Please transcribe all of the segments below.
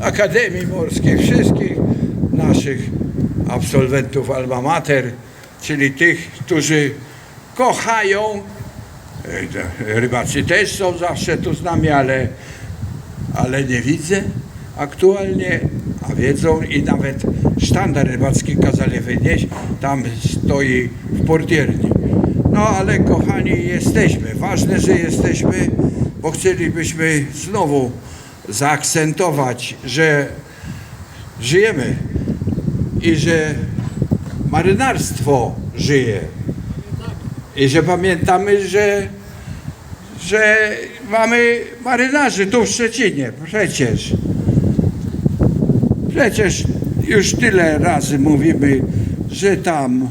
Akademii Morskiej, wszystkich naszych absolwentów Alma Mater, czyli tych, którzy kochają. e, Rybacy też są zawsze tu z nami, ale, ale nie widzę aktualnie, a wiedzą i nawet sztandar rybacki kazali wynieść, tam stoi w portierni. No ale kochani jesteśmy, ważne, że jesteśmy, bo chcielibyśmy znowu zaakcentować, że żyjemy i że marynarstwo żyje i że pamiętamy, że, że mamy marynarzy tu w Szczecinie, przecież. Przecież już tyle razy mówimy, że tam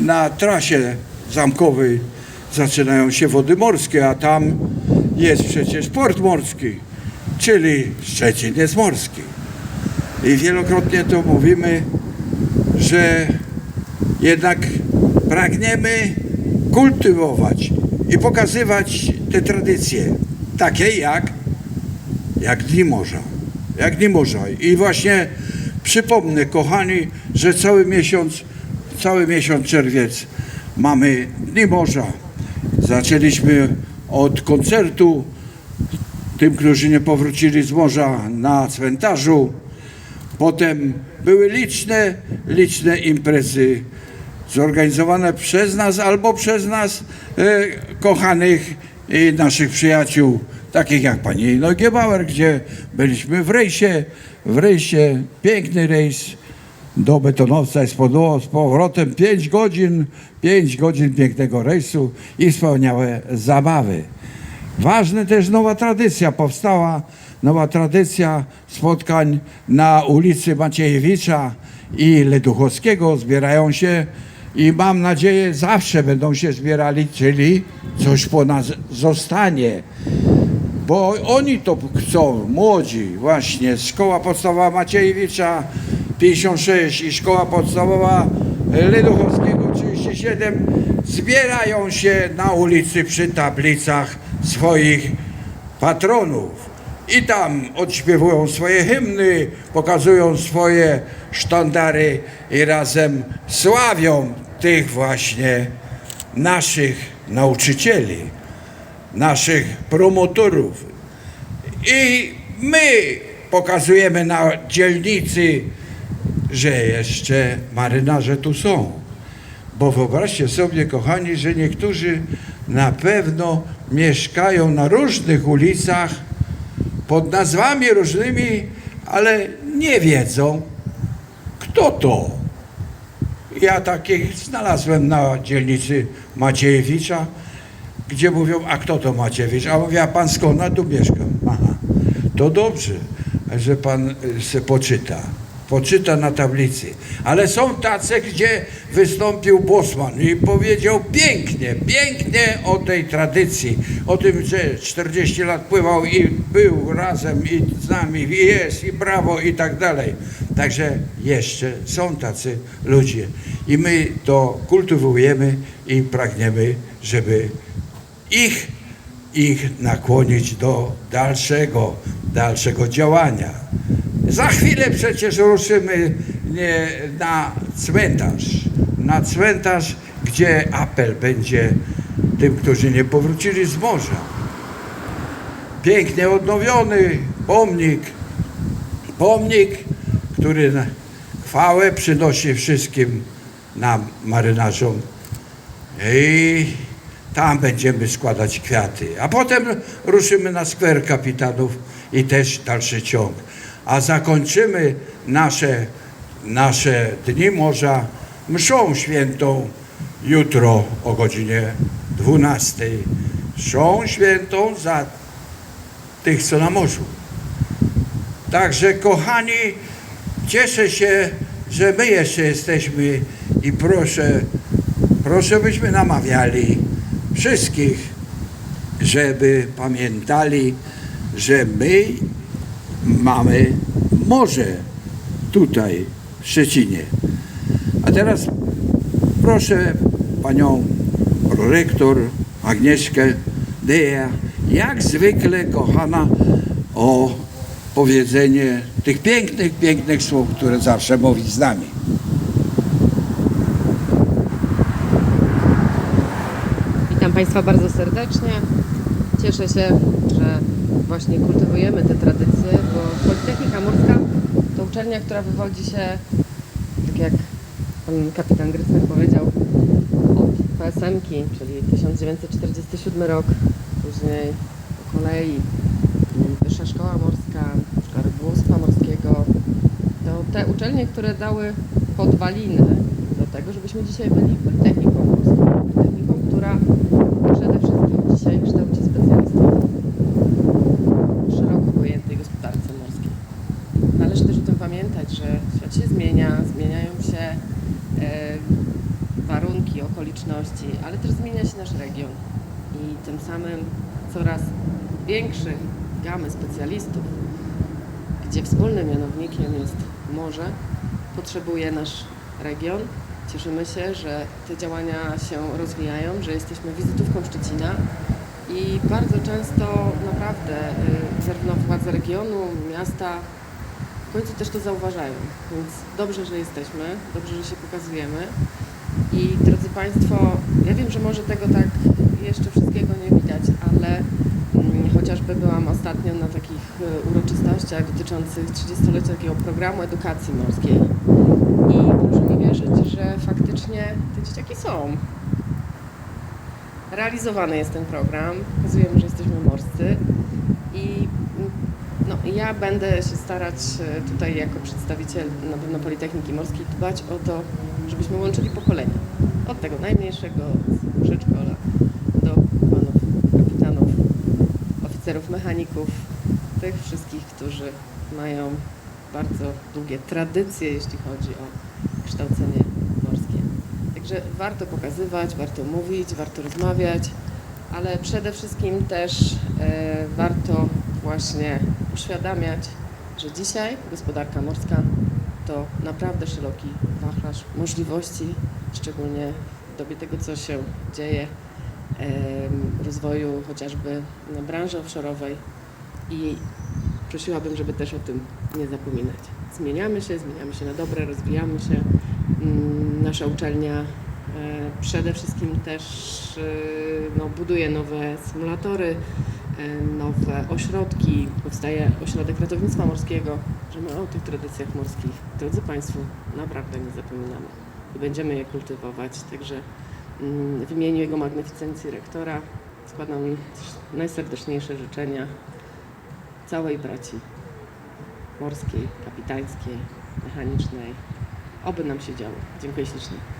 na trasie zamkowej zaczynają się wody morskie, a tam jest przecież port morski, czyli Szczecin jest morski. I wielokrotnie to mówimy, że jednak pragniemy kultywować i pokazywać te tradycje, takie jak, jak Dni Morza. Jak Dni Morza. I właśnie przypomnę, kochani, że cały miesiąc, cały miesiąc czerwiec mamy Dni Morza. Zaczęliśmy od koncertu tym, którzy nie powrócili z morza na cmentarzu. Potem były liczne, liczne imprezy zorganizowane przez nas albo przez nas e, kochanych i naszych przyjaciół, takich jak pani Inogie gdzie byliśmy w rejsie, w rejsie, piękny rejs do Betonowca i z z powrotem 5 godzin, 5 godzin pięknego rejsu i wspaniałe zabawy. Ważna też nowa tradycja powstała, nowa tradycja spotkań na ulicy Maciejewicza i Leduchowskiego. Zbierają się i mam nadzieję zawsze będą się zbierali, czyli coś po nas zostanie. Bo oni to chcą, młodzi właśnie, Szkoła Podstawowa Maciejewicza 56 i Szkoła Podstawowa Leduchowskiego 37 zbierają się na ulicy przy tablicach swoich patronów. I tam odśpiewują swoje hymny, pokazują swoje sztandary i razem sławią tych właśnie naszych nauczycieli, naszych promotorów. I my pokazujemy na dzielnicy, że jeszcze marynarze tu są. Bo wyobraźcie sobie, kochani, że niektórzy na pewno mieszkają na różnych ulicach pod nazwami różnymi, ale nie wiedzą, kto to. Ja takich znalazłem na dzielnicy Maciejewicza, gdzie mówią, a kto to Maciejewicz? A mówię, a pan skąd? A tu mieszkam. Aha, to dobrze, że pan se poczyta. Poczyta na tablicy. Ale są tacy, gdzie wystąpił Bosman i powiedział pięknie, pięknie o tej tradycji, o tym, że 40 lat pływał i był razem i z nami, i jest, i brawo, i tak dalej. Także jeszcze są tacy ludzie. I my to kultywujemy i pragniemy, żeby ich, ich nakłonić do dalszego, dalszego działania. Za chwilę przecież ruszymy na cmentarz. Na cmentarz, gdzie apel będzie tym, którzy nie powrócili z morza. Pięknie odnowiony pomnik. Pomnik, który chwałę przynosi wszystkim nam, marynarzom. I tam będziemy składać kwiaty. A potem ruszymy na skwer kapitanów i też dalszy ciąg. A zakończymy nasze, nasze dni morza mszą świętą jutro o godzinie 12. Mszą świętą za tych, co na morzu. Także kochani, cieszę się, że my jeszcze jesteśmy i proszę, proszę byśmy namawiali wszystkich, żeby pamiętali, że my mamy morze tutaj w Szczecinie. A teraz proszę panią prorektor Agnieszkę Deja, jak zwykle kochana, o powiedzenie tych pięknych, pięknych słów, które zawsze mówi z nami. Witam Państwa bardzo serdecznie. Cieszę się, że właśnie kultywujemy te tradycje, Politechnika Morska to uczelnia, która wywodzi się, tak jak pan kapitan Grycek powiedział, od PSM-ki, czyli 1947 rok, później po kolei Wyższa Szkoła Morska, Szkoła Rybołówstwa Morskiego. To te uczelnie, które dały podwaliny do tego, żebyśmy dzisiaj byli Politechniką Morską. Politechniką, która przede wszystkim dzisiaj kształci specjalistów w szeroko pojętej gospodarce morskiej. Należy też o tym pamiętać, że świat się zmienia, zmieniają się e, warunki, okoliczności, ale też zmienia się nasz region i tym samym coraz większe gamy specjalistów, gdzie wspólnym mianownikiem jest morze, potrzebuje nasz region. Cieszymy się, że te działania się rozwijają, że jesteśmy wizytówką Szczecina i bardzo często naprawdę y, zarówno władze regionu, miasta w końcu też to zauważają. Więc dobrze, że jesteśmy, dobrze, że się pokazujemy. I drodzy Państwo, ja wiem, że może tego tak jeszcze wszystkiego nie widać, ale mm, chociażby byłam ostatnio na takich y, uroczystościach dotyczących 30-lecia takiego programu edukacji morskiej. I proszę mi wierzyć, że faktycznie te dzieciaki są. Realizowany jest ten program, pokazujemy, że jesteśmy morscy i no, ja będę się starać e, tutaj jako przedstawiciel na pewno Politechniki Morskiej dbać o to, żebyśmy łączyli pokolenia. Od tego najmniejszego z przedszkola do panów kapitanów, oficerów mechaników, tych wszystkich, którzy mają bardzo długie tradycje, jeśli chodzi o kształcenie morskie. Także warto pokazywać, warto mówić, warto rozmawiać, ale przede wszystkim też e, warto właśnie uświadamiać, że dzisiaj gospodarka morska to naprawdę szeroki wachlarz możliwości, szczególnie w dobie tego, co się dzieje, rozwoju chociażby no, branży offshore'owej i prosiłabym, żeby też o tym nie zapominać. Zmieniamy się, zmieniamy się na dobre, rozwijamy się. Mm, Nasza uczelnia e, przede wszystkim też e, no, buduje nowe symulatory, nowe ośrodki. Powstaje ośrodek ratownictwa morskiego, że my o tych tradycjach morskich, drodzy Państwo, naprawdę nie zapominamy i będziemy je kultywować. Także mm, w imieniu Jego Magnificencji Rektora składam najserdeczniejsze życzenia całej braci morskiej, kapitańskiej, mechanicznej. Oby nam się działo. Dziękuję ślicznie.